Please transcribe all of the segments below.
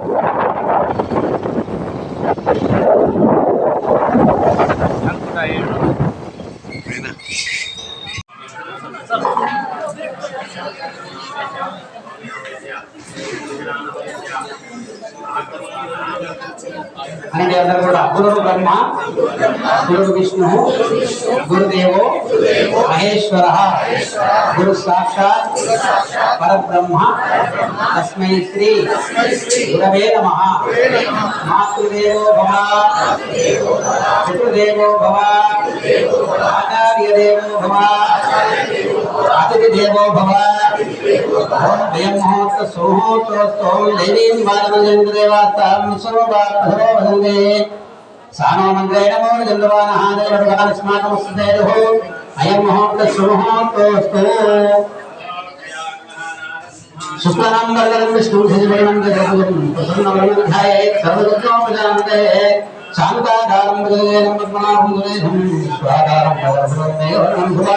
you అనేది అందరూ కూడా గురు బ్రహ్మ గురు విష్ణు గురుదేవో మహేశ్వర గురు సాక్షాత్ పరబ్రహ్మ తస్మై శ్రీ గురవే నమ మాతృదేవో భవ పితృదేవో భవ ఆచార్యదేవో భవ అతిథిదేవో భవ ब्रह्मोत सोहोत सोम देवीं वारवजेन्द्रेवासां विश्वरूपाभ्यो वंदे सानो मन्त्रेण मो जन्द्रवानः देवभगवानस्माकमस्तु देवः अयं मुहूर्तः सुमुहूर्तोऽस्तु शुक्लानां वरदं विष्णुभुजवर्णं गजभुजं प्रसन्नवर्णधायेत् सर्वदुःखोपजान्ते शान्ताकारं भजयेन पद्मनाभं दुरेधं स्वाकारं भजनं देवर्णं भुवा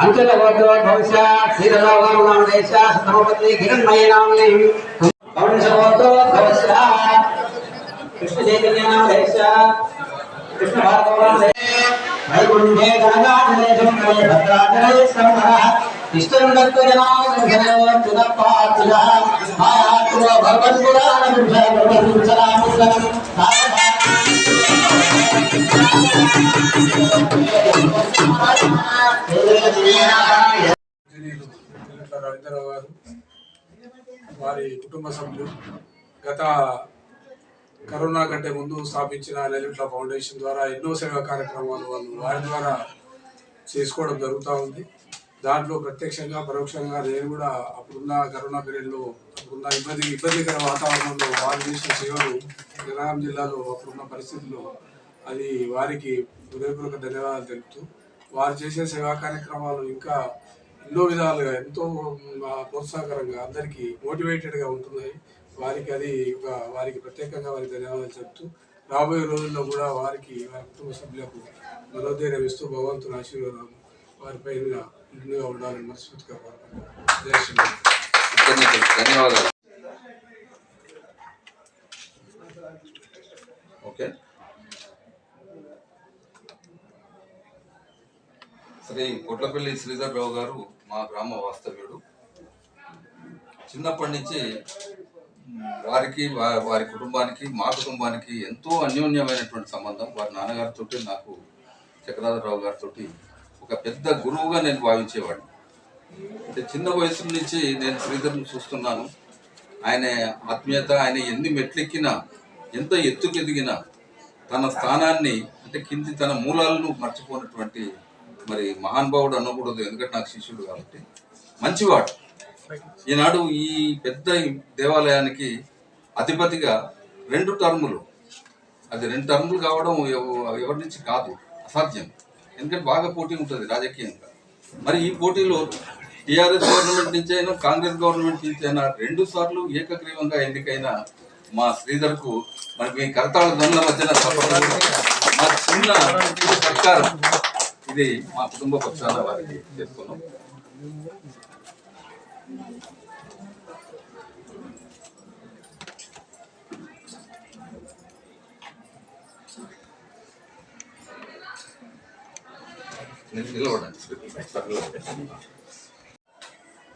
अंचलगोत्रोद्भवस्या श्रीधरोगानुगानुदेस्या सतमपत्नी किरण्मयनाम्नीं पवनशोत्रोद्भवस्या कृष्णचैतन्यनामदेस्या कृष्णभार्गवानुदेस्या वैकुण्ठे गणगाधनेशं कवे भद्राचरये समरः इष्टन्दत्वजनामसङ्ख्यनोच्युतपात्रिणः मायात्मो भगवन्पुराणमुभय भगवन्सरामुसरं सावधानम् వంశ రవీంద్రరావు గారు వారి కుటుంబ సభ్యులు గత కరోనా కంటే ముందు స్థాపించిన నెల్లిట్ల ఫౌండేషన్ ద్వారా ఎన్నో సేవా కార్యక్రమాలు వాళ్ళు వారి ద్వారా చేసుకోవడం జరుగుతూ ఉంది. దాంట్లో ప్రత్యక్షంగా పరోక్షంగా నేను కూడా అప్పుడున్న కరోనా పీరియడ్లో అప్పుడున్న ఇబ్బంది ఇబ్బందికర వాతావరణంలో వారు చేసిన సేవలు జనగాం జిల్లాలో అప్పుడున్న పరిస్థితుల్లో అది వారికి హృదయపూర్వక ధన్యవాదాలు తెలుపుతూ వారు చేసే సేవా కార్యక్రమాలు ఇంకా ఎన్నో విధాలుగా ఎంతో ప్రోత్సాహకరంగా అందరికీ మోటివేటెడ్గా ఉంటున్నాయి. వారికి అది ఒక వారికి ప్రత్యేకంగా వారికి ధన్యవాదాలు చెప్తూ రాబోయే రోజుల్లో కూడా వారికి వారి కుటుంబ సభ్యులకు మనోధైర్యం ఇస్తూ భగవంతుని ఆశీర్వాదం వారిపై నిండుగా ఉండాలని మనస్ఫూర్తిగా కోరుకుంటున్నాను. ధన్యవాదాలు. శ్రీ కొట్లపల్లి శ్రీధర్ రావు గారు మా గ్రామ వాస్తవ్యుడు. చిన్నప్పటి నుంచి వారికి వారి కుటుంబానికి మా కుటుంబానికి ఎంతో అన్యోన్యమైనటువంటి సంబంధం. వారి నాన్నగారితో నాకు చక్రధరరావు గారితో ఒక పెద్ద గురువుగా నేను భావించేవాడిని. అంటే చిన్న వయసు నుంచి నేను శ్రీధర్ని చూస్తున్నాను. ఆయన ఆత్మీయత ఆయన ఎన్ని మెట్లెక్కినా ఎంత ఎత్తుకెదిగినా తన స్థానాన్ని అంటే కింది తన మూలాలను మర్చిపోయినటువంటి మరి మహానుభావుడు అనకూడదు ఎందుకంటే నాకు శిష్యుడు కాబట్టి. మంచివాడు. ఈనాడు ఈ పెద్ద దేవాలయానికి అధిపతిగా రెండు టర్ములు. అది రెండు టర్ములు కావడం ఎవరి నుంచి కాదు. అసాధ్యం. ఎందుకంటే బాగా పోటీ ఉంటుంది రాజకీయంగా. మరి ఈ పోటీలో టీఆర్ఎస్ గవర్నమెంట్ నుంచి అయినా కాంగ్రెస్ గవర్నమెంట్ నుంచి అయినా రెండు సార్లు ఏకగ్రీవంగా ఎన్నికైన మా శ్రీధర్కు మరి మీ మధ్యన తప్పకుండా మా చిన్న సర్కారం ఇది మా కుటుంబ పక్షాన వారికి చేసుకున్నాం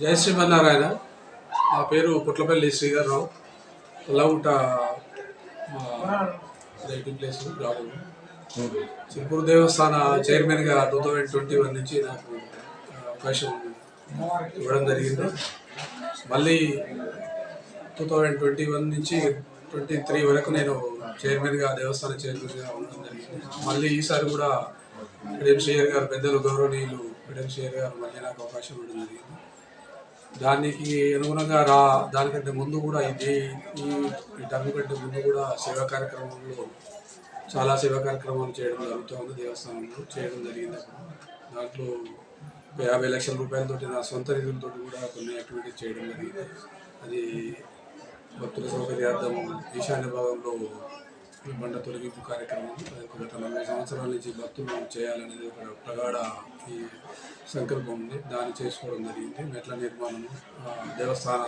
జయ శ్రీమన్నారాయణ. నా పేరు పుట్లపల్లి శ్రీధర్రావు. లౌట రైటింగ్ ప్లేస్ గ్రామం. చిలుకూరు దేవస్థాన చైర్మన్గా టూ థౌజండ్ ట్వంటీ వన్ నుంచి నాకు అవకాశం ఇవ్వడం జరిగింది. మళ్ళీ టూ థౌజండ్ ట్వంటీ వన్ నుంచి ట్వంటీ త్రీ వరకు నేను చైర్మన్గా దేవస్థాన చైర్మన్గా ఉండడం జరిగింది. మళ్ళీ ఈసారి కూడా ఎడం శ్రీయర్ గారు పెద్దలు గౌరవనీయులు ఎడం శ్రీయర్ గారు మళ్ళీ నాకు అవకాశం ఇవ్వడం జరిగింది. దానికి అనుగుణంగా రా దానికంటే ముందు కూడా ఇది ఈ ఈ టర్మ్ కంటే ముందు కూడా సేవా కార్యక్రమంలో చాలా సేవా కార్యక్రమాలు చేయడం జరుగుతుంది. దేవస్థానంలో చేయడం జరిగింది దాంట్లో యాభై లక్షల రూపాయలతోటి నా సొంత నిధులతో కూడా కొన్ని యాక్టివిటీస్ చేయడం జరిగింది. అది భక్తుల సౌకర్యార్థం ఈశాన్య భాగంలో ఈ బండ తొలగింపు కార్యక్రమం. అది ఒక గత నలభై సంవత్సరాల నుంచి భక్తులు చేయాలనేది ఒక ప్రగాఢ ఈ సంకల్పం ఉంది. దాన్ని చేసుకోవడం జరిగింది. మెట్ల నిర్మాణం దేవస్థాన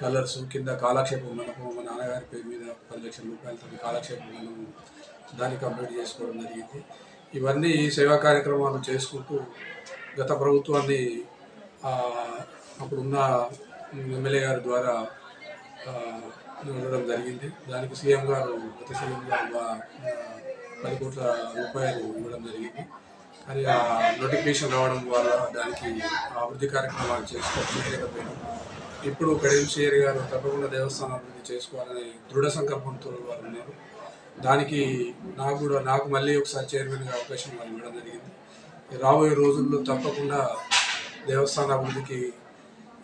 కలర్స్ కింద కాలక్షేపం మనకు మా నాన్నగారి పేరు మీద పది లక్షల రూపాయలతో కాలక్షేపం మనం దాన్ని కంప్లీట్ చేసుకోవడం జరిగింది. ఇవన్నీ ఈ సేవా కార్యక్రమాలు చేసుకుంటూ గత ప్రభుత్వాన్ని అప్పుడున్న ఎమ్మెల్యే గారి ద్వారా ఉండడం జరిగింది. దానికి సీఎం గారు గత సీఎం గారు పది కోట్ల రూపాయలు ఇవ్వడం జరిగింది. కానీ ఆ నోటిఫికేషన్ రావడం వల్ల దానికి అభివృద్ధి కార్యక్రమాలు చేసుకోలేకపోయాను ఇప్పుడు కడియం గారు తప్పకుండా దేవస్థానం అభివృద్ధి చేసుకోవాలని దృఢ సంకల్పంతో వారు ఉన్నారు. దానికి నాకు కూడా నాకు మళ్ళీ ఒకసారి చైర్మన్గా అవకాశం వారు ఇవ్వడం జరిగింది. రాబోయే రోజుల్లో తప్పకుండా దేవస్థాన అభివృద్ధికి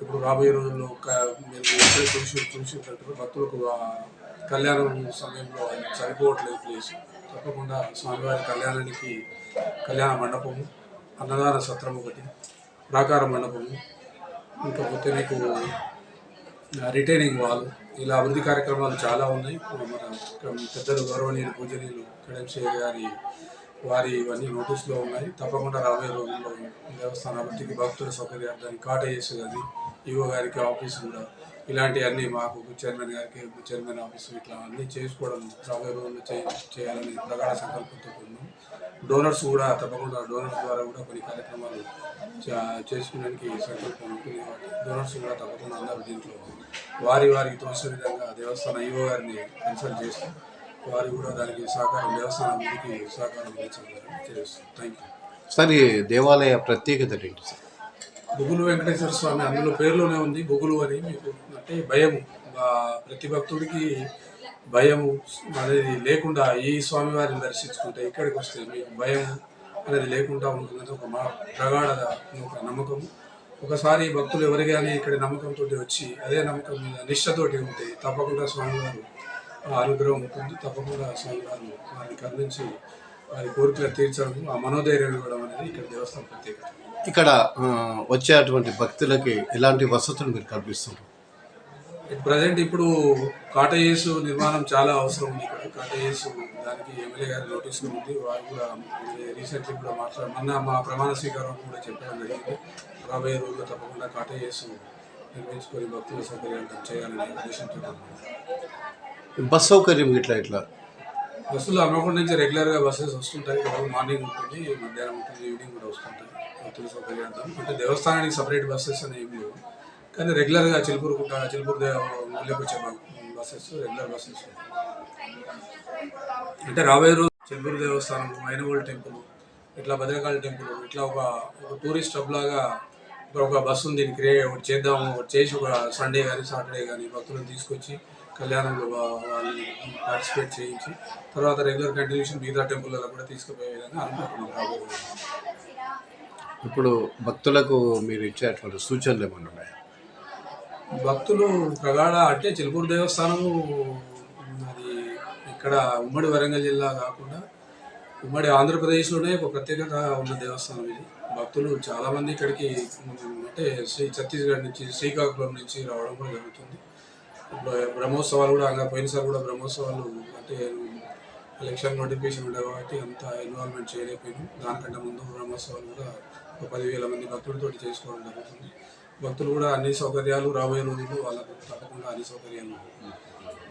ఇప్పుడు రాబోయే రోజుల్లో ఒక మీరు చూసి చూసినట్టు భక్తులకు కళ్యాణం సమయంలో సరిపోవట్లేదు ప్లేస్ తప్పకుండా స్వామివారి కళ్యాణానికి కళ్యాణ మండపము అన్నదాన సత్రం ఒకటి ప్రాకార మండపము ఇంకపోతే మీకు రిటైనింగ్ వాల్ ఇలా అభివృద్ధి కార్యక్రమాలు చాలా ఉన్నాయి. ఇప్పుడు మన పెద్దలు గౌరవనీయులు పూజనీయులు కడెంశేరి గారి వారి ఇవన్నీ నోటీసులో ఉన్నాయి. తప్పకుండా రాబోయే రోజుల్లో దేవస్థాన అభివృద్ధికి భక్తుల సౌకర్యార్థాన్ని కాటేజెస్ కానీ ఈవో గారికి ఆఫీస్ కూడా ఇలాంటివన్నీ మాకు చైర్మన్ గారికి చైర్మన్ ఆఫీసు ఇట్లా అన్నీ చేసుకోవడం రాబోయే రోజుల్లో చే చేయాలని ప్రగాఢ సంకల్పంతో ఉన్నాం. డోనర్స్ కూడా తప్పకుండా డోనర్స్ ద్వారా కూడా కొన్ని కార్యక్రమాలు చే- చేసుకోవడానికి సంకల్పం ఉంటుంది కాబట్టి డోనర్స్ కూడా తప్పకుండా అందరూ దీంట్లో వారి వారికి తోచిన విధంగా దేవస్థాన ఈవో గారిని కన్సల్ట్ చేస్తూ వారు కూడా దానికి సహకారం దేవస్థాన అభివృద్ధికి సహకారం అందించాలని థ్యాంక్ యూ సార్ ఈ దేవాలయ ప్రత్యేకత ఏంటి సార్? బుగులు వెంకటేశ్వర స్వామి అందులో పేరులోనే ఉంది బుగులు అని మీకు అంటే భయము. బా- ప్రతి భక్తుడికి భయము అనేది లేకుండా ఈ స్వామివారిని దర్శించుకుంటే ఇక్కడికి వస్తే మీకు భయం అనేది లేకుండా ఉంటుందని ఒక మా ప్రగాఢ ఒక నమ్మకం ఒకసారి భక్తులు ఎవరు కానీ ఇక్కడ నమ్మకంతో వచ్చి అదే నమ్మకం మీద నిష్ఠతోటి ఉంటే తప్పకుండా స్వామివారు ఆ అనుగ్రహం ఉంటుంది తప్పకుండా స్వామివారు వారిని కరుణించి వారి కోరికలు తీర్చడం ఆ మనోధైర్యం ఇవ్వడం అనేది ఇక్కడ దేవస్థానం ప్రత్యేకత. ఇక్కడ వచ్చేటువంటి భక్తులకి ఎలాంటి వసతులు మీరు కల్పిస్తున్నారు ప్రజెంట్ ఇప్పుడు కాటేజెస్ నిర్మాణం చాలా అవసరం ఉంది ఇక్కడ. కాటేజెస్ దానికి ఎమ్మెల్యే గారి నోటీస్ ఉంది. వారు కూడా రీసెంట్లీ కూడా మాట్లాడు మొన్న మా ప్రమాణ స్వీకారం కూడా చెప్పడం జరిగింది. రాబోయే రోజుల్లో తప్పకుండా కాటేజెస్ నిర్మించుకొని భక్తుల సౌకర్యాలు చేయాలనే ఉద్దేశంతో ఉన్నాం. బస్ సౌకర్యం ఇట్లా ఇట్లా బస్సులు హన్మకొండ నుంచి రెగ్యులర్గా బస్సెస్ వస్తుంటాయి. మార్నింగ్ ఉంటుంది మధ్యాహ్నం ఉంటుంది ఈవినింగ్ కూడా వస్తుంటాయి. భక్తుల సౌకర్యార్థం అంటే దేవస్థానానికి సపరేట్ బస్సెస్ అని ఏం లేవు. కానీ రెగ్యులర్గా చిలుపూరు గుట్ట చిలుపూరు ఊళ్ళోకి వచ్చే బస్సెస్ రెగ్యులర్ బస్సెస్. అంటే రాబోయే రోజు చిలుపూరు దేవస్థానం మైనగోల్డ్ టెంపుల్ ఇట్లా భద్రకాళి టెంపుల్ ఇట్లా ఒక ఒక టూరిస్ట్ హబ్ లాగా ఇప్పుడు ఒక బస్సు ఉంది దీన్ని క్రియేట్ ఒకటి చేద్దాము ఒకటి చేసి ఒక సండే కానీ సాటర్డే కానీ భక్తులను తీసుకొచ్చి కళ్యాణంలో వాళ్ళని పార్టిసిపేట్ చేయించి తర్వాత రెగ్యులర్ కంటిన్యూషన్ మిగతా టెంపుల్లలో కూడా తీసుకుపోయే విధంగా అనుకుంటున్నాం ఇప్పుడు భక్తులకు మీరు ఇచ్చేటువంటి సూచనలు ఏమైనా ఉన్నాయా? భక్తులు ప్రగాఢ అంటే చిలుకూరు దేవస్థానము అది ఇక్కడ ఉమ్మడి వరంగల్ జిల్లా కాకుండా ఉమ్మడి ఆంధ్రప్రదేశ్లోనే ఒక ప్రత్యేకత ఉన్న దేవస్థానం ఇది. భక్తులు చాలామంది ఇక్కడికి అంటే శ్రీ ఛత్తీస్గఢ్ నుంచి శ్రీకాకుళం నుంచి రావడం కూడా జరుగుతుంది. ఇప్పుడు బ్రహ్మోత్సవాలు కూడా అంగా పోయినసారి కూడా బ్రహ్మోత్సవాలు అంటే ఎలక్షన్ నోటిఫికేషన్ ఉండే కాబట్టి అంత ఇన్వాల్వ్మెంట్ చేయలేకపోయినాం. దానికంటే ముందు బ్రహ్మోత్సవాలు కూడా ఒక పదివేల మంది భక్తులతోటి చేసుకోవడం జరుగుతుంది. భక్తులు కూడా అన్ని సౌకర్యాలు రాబోయే రోజుల్లో వాళ్ళకు తప్పకుండా అన్ని సౌకర్యాలు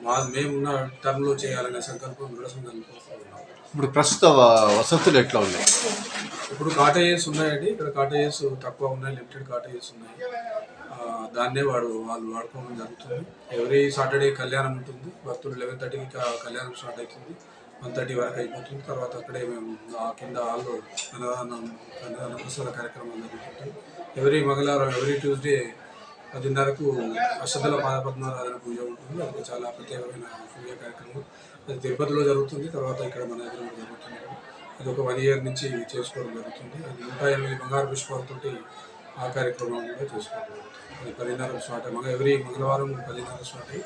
మా మేమున్న టర్మ్లో చేయాలనే సంకల్పం దృఢ సంకల్పం. ఇప్పుడు ప్రస్తుత వసతులు ఎట్లా ఉన్నాయి? ఇప్పుడు కాటేజెస్ ఉన్నాయండి. ఇక్కడ కాటేజెస్ తక్కువ ఉన్నాయి. లిమిటెడ్ కాటేజెస్ ఉన్నాయి. దాన్నే వాడు వాళ్ళు వాడుకోవడం జరుగుతుంది. ఎవ్రీ సాటర్డే కళ్యాణం ఉంటుంది. భక్తులు లెవెన్ థర్టీకి కళ్యాణం స్టార్ట్ అవుతుంది. వన్ థర్టీ వరకు అయిపోతుంది. తర్వాత అక్కడే మేము ఆ కింద హాల్లో అన్నదానం అన్నదాన ప్రసాద కార్యక్రమాలు జరుగుతుంటాయి. ఎవ్రీ మంగళవారం ఎవ్రీ ట్యూస్డే పదిన్నరకు అష్టదల పాదపద్మనారాధన పూజ ఉంటుంది. అది చాలా ప్రత్యేకమైన పూజ కార్యక్రమం. అది తిరుపతిలో జరుగుతుంది. తర్వాత ఇక్కడ మన దగ్గర జరుగుతుంది. అది ఒక వన్ ఇయర్ నుంచి చేసుకోవడం జరుగుతుంది. అది నూట ఎనిమిది బంగారు పుష్పాలతోటి ఆ కార్యక్రమం కూడా చేసుకుంటాం అది పదిన్నర స్టార్ట్ అయ్యి ఎవ్రీ మంగళవారం పదిన్నర స్టార్ట్ అయ్యి